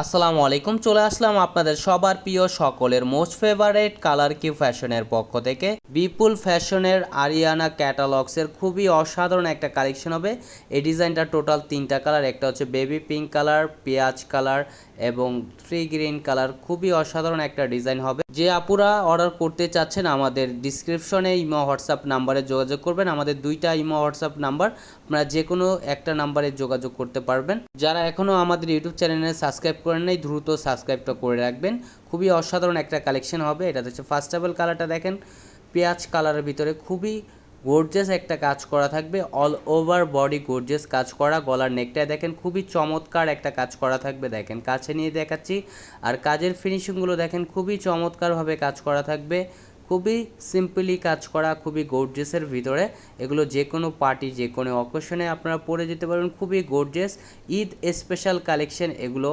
আসসালামু আলাইকুম। চলে আসলাম আপনাদের সবার প্রিয় সকলের মোস্ট ফেভারেট কালার কিউ ফ্যাশনের পক্ষ থেকে। বিপুল ফ্যাশনের আরিয়ানা ক্যাটালগসের খুবই অসাধারণ একটা কালেকশন হবে। এই ডিজাইনটা টোটাল তিনটা কালার একটা হচ্ছে বেবি পিঙ্ক কালার পেঁয়াজ কালার এবং থ্রি গ্রিন কালার খুবই অসাধারণ একটা ডিজাইন হবে। যে আপুরা অর্ডার করতে চাচ্ছেন আমাদের ডিসক্রিপশনে ইমো হোয়াটসঅ্যাপ নাম্বারে যোগাযোগ করবেন। আমাদের দুইটা ইমো হোয়াটসঅ্যাপ নাম্বার, আপনারা যে কোনো একটা নাম্বারে যোগাযোগ করতে পারবেন। যারা এখনও আমাদের ইউটিউব চ্যানেলে সাবস্ক্রাইব করেন নাই, দ্রুত সাবস্ক্রাইবটা করে রাখবেন। খুবই অসাধারণ একটা কালেকশন হবে। এটা হচ্ছে ফার্স্ট অফ কালারটা দেখেন। পেঁয়াজ কালারের ভিতরে খুবই গোর্জেস একটা কাজ করা থাকবে। অল ওভার বডি গোর্জেস কাজ করা। গলার নেকটায় দেখেন, খুবই চমৎকার একটা কাজ করা থাকবে। দেখেন, কাছে নিয়ে দেখাচ্ছি। আর কাজের ফিনিশিংগুলো দেখেন, খুবই চমৎকারভাবে কাজ করা থাকবে। খুবই সিম্পলি কাজ করা, খুবই গোর্জেসের ভিতরে। এগুলো যে কোনো পার্টি যে কোনো অকেশনে আপনারা পরে যেতে পারবেন। খুবই গোর্জেস ঈদ স্পেশাল কালেকশন এগুলো।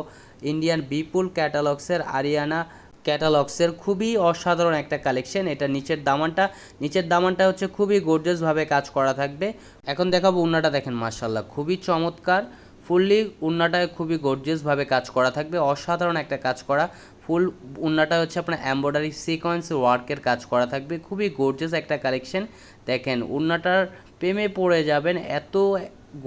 ইন্ডিয়ান বিপুল ক্যাটালগসের আরিয়ানা ক্যাটালগসের খুবই অসাধারণ একটা কালেকশন এটা নিচের দামানটা নিচের দামানটা হচ্ছে খুবই গোর্জেসভাবে কাজ করা থাকবে। এখন দেখাবো উন্নাটা দেখেন মার্শাল্লাহ খুবই চমৎকার। ফুললি উন্নাটায় খুবই গর্জিয়াসভাবে কাজ করা থাকবে। অসাধারণ একটা কাজ করা। ফুল উন্নাটা হচ্ছে আপনার এম্ব্রয়ডারি সিকোয়েন্স ওয়ার্কের কাজ করা থাকবে। খুবই গর্জিয়াস একটা কালেকশন দেখেন, উন্নাটার প্রেমে পড়ে যাবেন, এত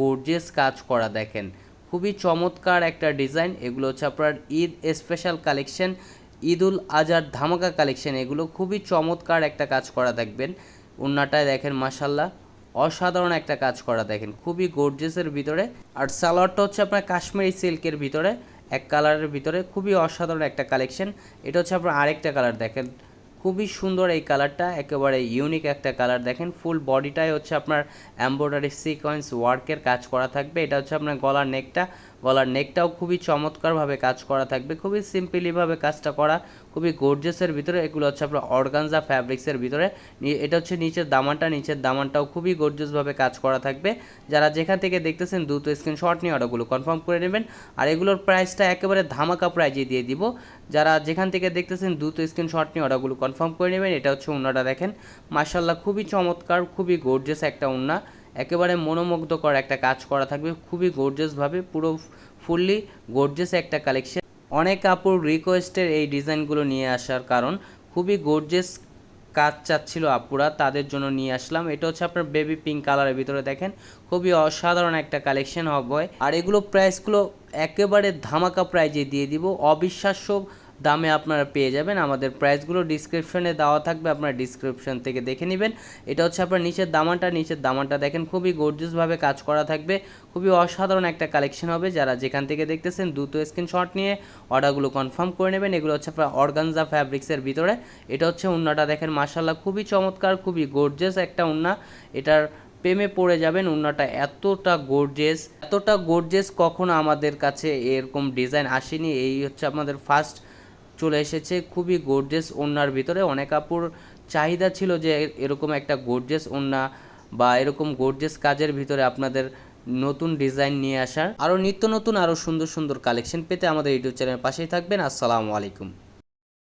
গর্জিয়াস কাজ করা দেখেন। খুবই চমৎকার একটা ডিজাইন এগুলো হচ্ছে আপনার ঈদ স্পেশাল কালেকশন ঈদুল আজহার ধামাকা কালেকশন এগুলো খুবই চমৎকার একটা কাজ করা দেখবেন। উন্নাটায় দেখেন মাসাল্লাহ অসাধারণ একটা কাজ করা দেখেন। খুবই গর্জেসের ভিতরে। আর সালোয়ারটা হচ্ছে আপনার কাশ্মীরি সিল্কের ভিতরে। এক কালারের ভিতরে খুবই অসাধারণ একটা কালেকশন এটা হচ্ছে আপনার আরেকটা কালার দেখেন। খুবই সুন্দর এই কালারটা একেবারে ইউনিক একটা কালার দেখেন। ফুল বডিটাই হচ্ছে আপনার এম্ব্রয়ডারি সিকোয়েন্স ওয়ার্কের কাজ করা থাকবে। এটা হচ্ছে আপনার গলার নেকটা গলার নেকটাও খুবই চমৎকারভাবে কাজ করা থাকবে, খুবই সিম্পলিভাবে কাজটা করা, খুবই গোর্জেসের ভিতরে, এগুলো হচ্ছে আপনার অর্গানজা ফ্যাব্রিক্সের ভিতরে এটা হচ্ছে নিচের দামানটা, নিচের দামানটাও খুবই গোর্জেসভাবে কাজ করা থাকবে। যারা যেখান থেকে দেখতেছেন, দ্রুত স্ক্রিনশট নিয়ে অর্ডারগুলো কনফার্ম করে নেবেন। আর এগুলোর প্রাইসটা একেবারে ধামাকা প্রাইজে দিয়ে দিব। যারা যেখান থেকে দেখতেছেন, দ্রুত স্ক্রিনশট নিয়ে অর্ডারগুলো কনফার্ম করে নেবেন। এটা হচ্ছে উন্নাটা দেখেন। মার্শাল্লাহ খুবই চমৎকার, খুবই গোর্জেস একটা উন্না। একেবারে মনোমুগ্ধকর একটা কাজ করা থাকবে। খুবই গোর্জেসভাবে পুরো ফুললি গোর্জেস একটা কালেকশন অনেক আপুর রিকোয়েস্টের এই ডিজাইনগুলো নিয়ে আসার কারণ, খুবই গোর্জেস কাজ চাচ্ছিল আপুরা, তাদের জন্য নিয়ে আসলাম। এটা হচ্ছে আপনার বেবি পিঙ্ক কালারের ভিতরে দেখেন, খুবই অসাধারণ একটা কালেকশন হবে। আর এগুলো প্রাইসগুলো একেবারে ধামাকা প্রাইজে দিয়ে দিব। অবিশ্বাস্য দামে আপনারা পেয়ে যাবেন। আমাদের প্রাইসগুলো ডিসক্রিপশনে দেওয়া থাকবে, আপনারা ডিসক্রিপশন থেকে দেখে নেবেন। এটা হচ্ছে আপনার নিচের দামানটা। নিচের দামানটা দেখেন, খুবই গর্জিয়াসভাবে কাজ করা থাকবে। খুবই অসাধারণ একটা কালেকশন হবে। যারা যেখান থেকে দেখতেছেন, দ্রুত স্ক্রিনশট নিয়ে অর্ডারগুলো কনফার্ম করে নেবেন। এগুলো হচ্ছে আপনার অর্গানজা ফ্যাব্রিক্সের ভিতরে। এটা হচ্ছে উন্নাটা দেখেন মাসাল্লাহ খুবই চমৎকার, খুবই গর্জিয়াস একটা উন্না। এটার প্রেমে পড়ে যাবেন উন্নাটা এতটা গোর্জেস এতটা গোর্জেস কখনো আমাদের কাছে এরকম ডিজাইন আসেনি। এই হচ্ছে আমাদের ফার্স্ট চলে এসেছে। খুবই গোর্জেস ওড়নার ভিতরে। অনেক আপুর চাহিদা ছিল যে এরকম একটা গোর্জেস ওড়না বা এরকম গোর্জেস কাজের ভিতরে আপনাদের নতুন ডিজাইন নিয়ে আসার। আরও নিত্য নতুন, আরও সুন্দর সুন্দর কালেকশন পেতে আমাদের ইউটিউব চ্যানেলের পাশেই থাকবেন। আসসালামু আলাইকুম।